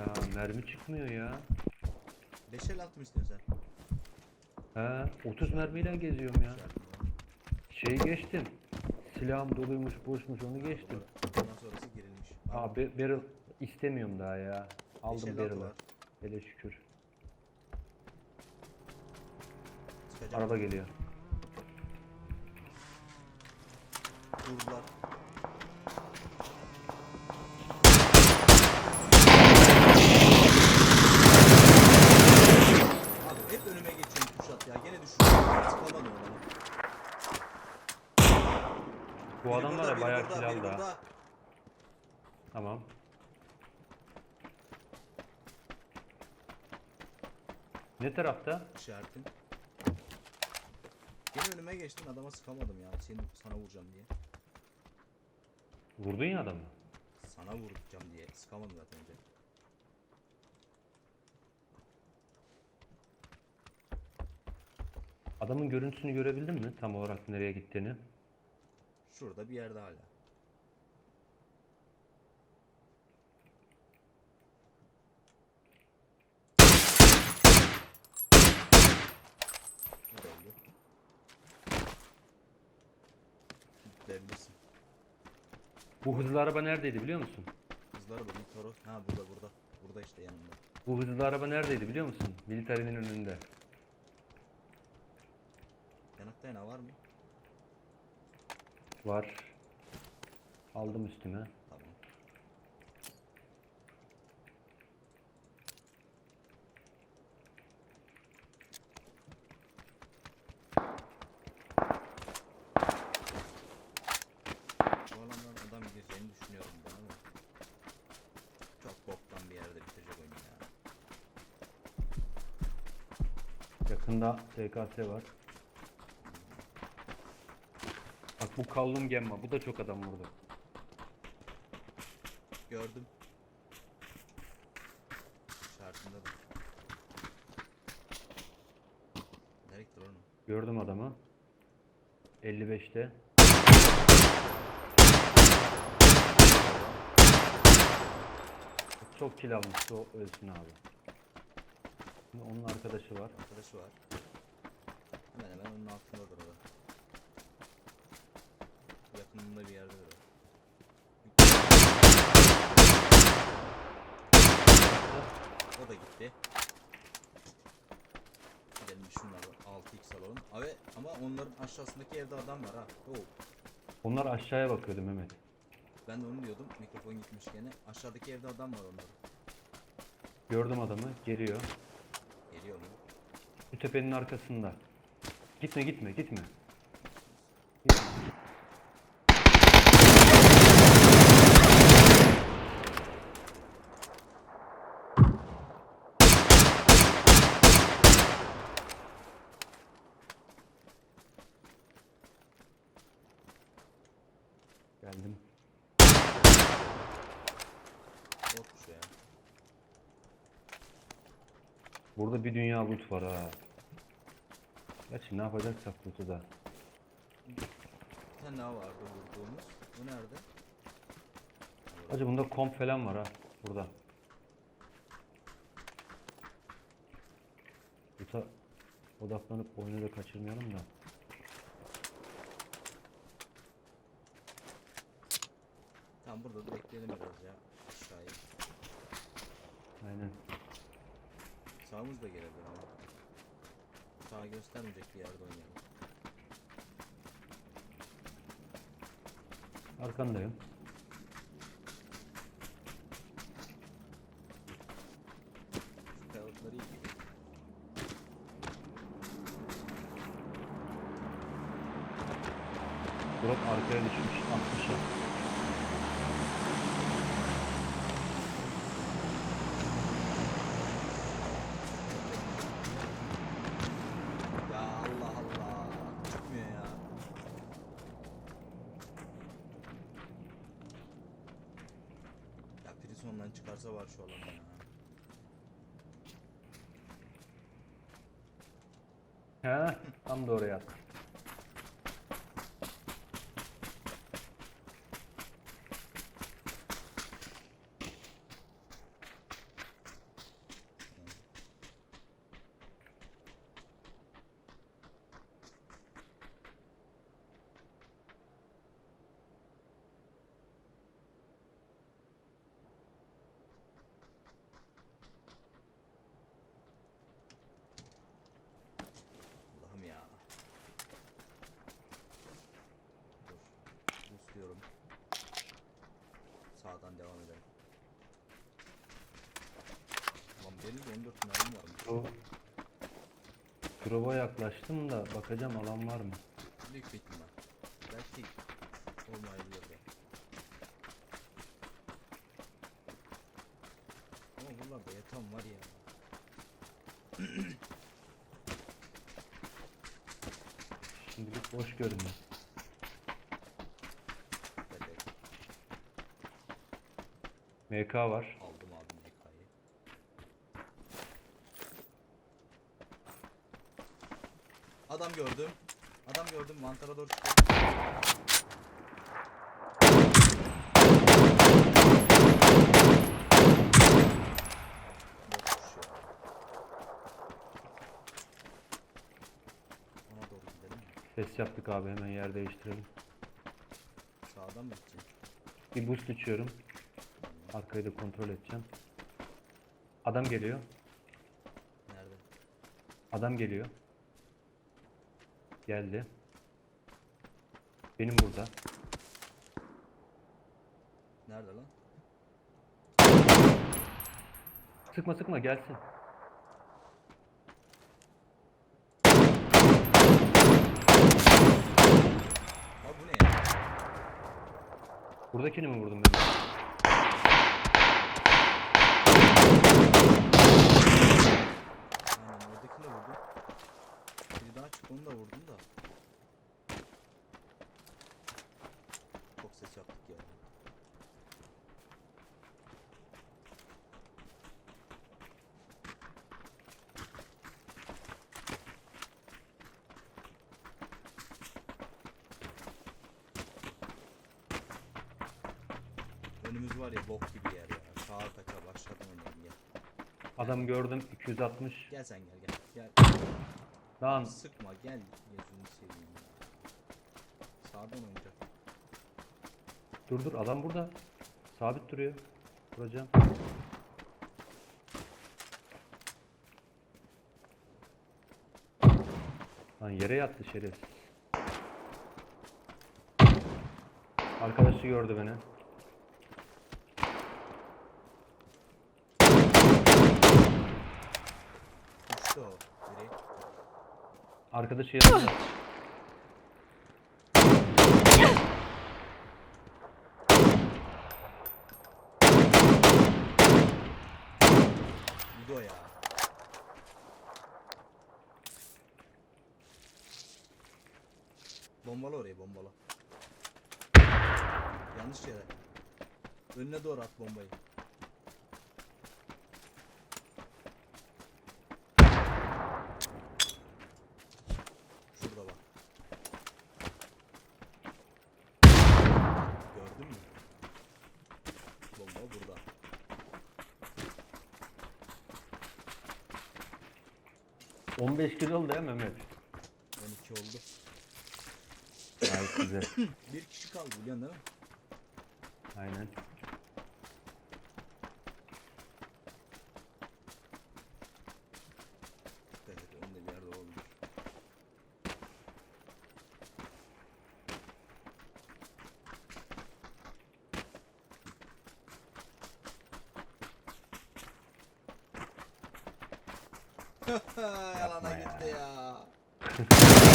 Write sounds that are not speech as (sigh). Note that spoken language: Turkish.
ya. Mermi çıkmıyor ya. 5 el attım istiyorsan sen. He 30 mermiyle geziyorum ya. Şeyi geçtim. Silahım doluymuş boşmuş onu geçtim. Ondan sonrası girilmiş. Aa be- barrel istemiyorum daha ya. Aldım 556 barrel'ı. var. Hele şükür. Çıkacak. Araba geliyor. Durdular. Abi hep önüme geçiyorsun Kuşat ya. Gene düşüyorum. Çıkamadım oradan. Bu Biri adam burada, var ya biri bayağı burada, kill biri aldı ha. burada. Tamam. Ne tarafta? İşaretim. Gene önüme geçtin adama sıkamadım ya. Seni sana vuracağım diye. Vurdun ya adamı. Sana vuracağım diye sıkamadım zaten önce. Adamın görüntüsünü görebildin mi? Tam olarak nereye gittiğini. Şurada bir yerde hala. Bu da öldü. Gidebilirsin. Bu hızlı araba neredeydi biliyor musun? Kızlar bakın Toros. Ha burada burada. Burada işte yanında. Bu hızlı araba neredeydi biliyor musun? Militarinin önünde. Yanakta yana var mı? Var. Aldım üstüme. Tamam. Bu alandan adam gireceğini düşünüyorum ben ama çok boktan bir yerde bitecek oyun ya. Yakında TKS var. Bak bu kallum gemma. Bu da çok adam vurdu. Gördüm. Şartında da. Nereye gitti lan o? Gördüm adamı. 55'te. Çok kill almıştı o ölsün abi. Şimdi onun arkadaşı var. Arkadaşı var. Hemen hemen onun altındadır o da. Yakınında bir yerdedir o. O da gitti. Gidelim şunları 6x alalım. Abi ama onların aşağısındaki evde adam var ha. Oo. Onlar aşağıya bakıyordu Mehmet. Ben de onu diyordum. Mikrofon gitmiş gene. Aşağıdaki evde adam var onların. Gördüm adamı. Geliyor. Tepenin arkasında. Gitme gitme gitme. Geldim. Botmuş ya. Burada bir dünya loot var ha. Gerçi ne yapacaksak loot'u da. Bir tane daha vardı vurduğumuz. Bu nerede? Hacı bunda komp falan var ha. Burada. Loot'a odaklanıp oyunu da kaçırmayalım da. Tamam burada da bekleyelim biraz ya. Aşağıya. Aynen. Sağımız da gelebilir ama. Sağ göstermeyecek bir yerde oynayalım. Arkandayım. Şu kayalıkları iyi. Drop arkaya düşmüş 60'a. Ya Allah Allah. Çıkmıyor ya. Prison'dan çıkarsa var şu alanda ya. He, tam da oraya. Mermim varmış. O Drop'a yaklaştım da bakacağım alan var mı? Büyük ihtimal. Belki olmayabilir de. Ama buralarda yatan var ya. Şimdilik boş görünüyor. MK var. Aldım abi MK'yı. Adam gördüm. Adam gördüm. Mantara doğru çıkıyor. Ses yaptık abi hemen yer değiştirelim. Sağdan mı gideceğim? Bir boost içiyorum. Arkayı da kontrol edeceğim. Adam geliyor. Nerede? Adam geliyor. Geldi. Benim burada. Nerede lan? Sıkma sıkma gelsin. Abi bu ne ya? Buradakini mi vurdum ben? Aynen oradakini de vurdum. Biri daha çıktı onu da vurdum da. Çok ses yaptık ya. Önümüz var ya bok gibi yer ya. Sağa kaça başladım oynayayım gel. Adam gördüm 260. Gel sen gel gel. Gel. Lan Sıkma gel gözünü seveyim. Sağdan oynayacak. dur dur adam burada. Sabit duruyor. Vuracağım. Lan yere yattı şerefsiz. Arkadaşı gördü beni. Arkadaşı yanında. Gido ya. Bombala orayı bombala. Yanlış yere. Önüne doğru at bombayı. Şurada bak. Gördün mü? Bomba burada. Cık, 15 kilo oldu ya Mehmet. 12 oldu. Gayet güzel. Bir kişi kaldı biliyorsun değil mi? Aynen. Dikkat et önünde bir yerde olabilir. (laughs) Yalana Yapma gitti ya. (laughs)